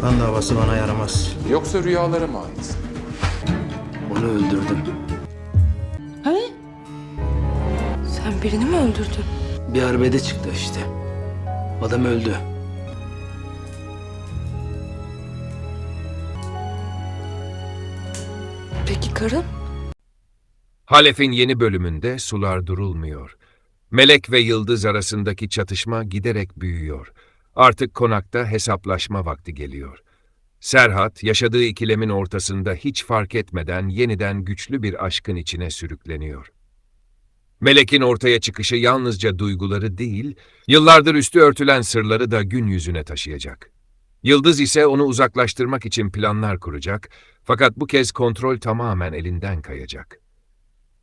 Kan davası bana yaramaz. Yoksa rüyalara mı ait? Onu öldürdüm. He? Sen birini mi öldürdün? Bir arbede çıktı işte. Adam öldü. Peki karın? Halef'in yeni bölümünde sular durulmuyor. Melek ve Yıldız arasındaki çatışma giderek büyüyor. Artık konakta hesaplaşma vakti geliyor. Serhat, yaşadığı ikilemin ortasında hiç fark etmeden yeniden güçlü bir aşkın içine sürükleniyor. Melek'in ortaya çıkışı yalnızca duyguları değil, yıllardır üstü örtülen sırları da gün yüzüne taşıyacak. Yıldız ise onu uzaklaştırmak için planlar kuracak, fakat bu kez kontrol tamamen elinden kayacak.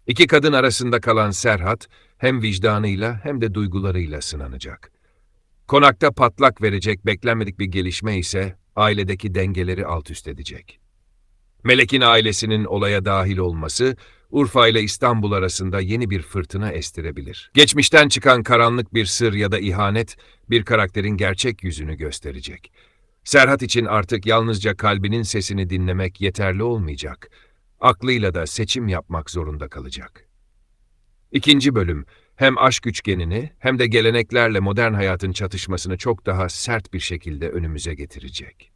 İki kadın arasında kalan Serhat, hem vicdanıyla hem de duygularıyla sınanacak. Konakta patlak verecek beklenmedik bir gelişme ise ailedeki dengeleri alt üst edecek. Melek'in ailesinin olaya dahil olması, Urfa ile İstanbul arasında yeni bir fırtına estirebilir. Geçmişten çıkan karanlık bir sır ya da ihanet, bir karakterin gerçek yüzünü gösterecek. Serhat için artık yalnızca kalbinin sesini dinlemek yeterli olmayacak. Aklıyla da seçim yapmak zorunda kalacak. İkinci bölüm, hem aşk üçgenini hem de geleneklerle modern hayatın çatışmasını çok daha sert bir şekilde önümüze getirecek.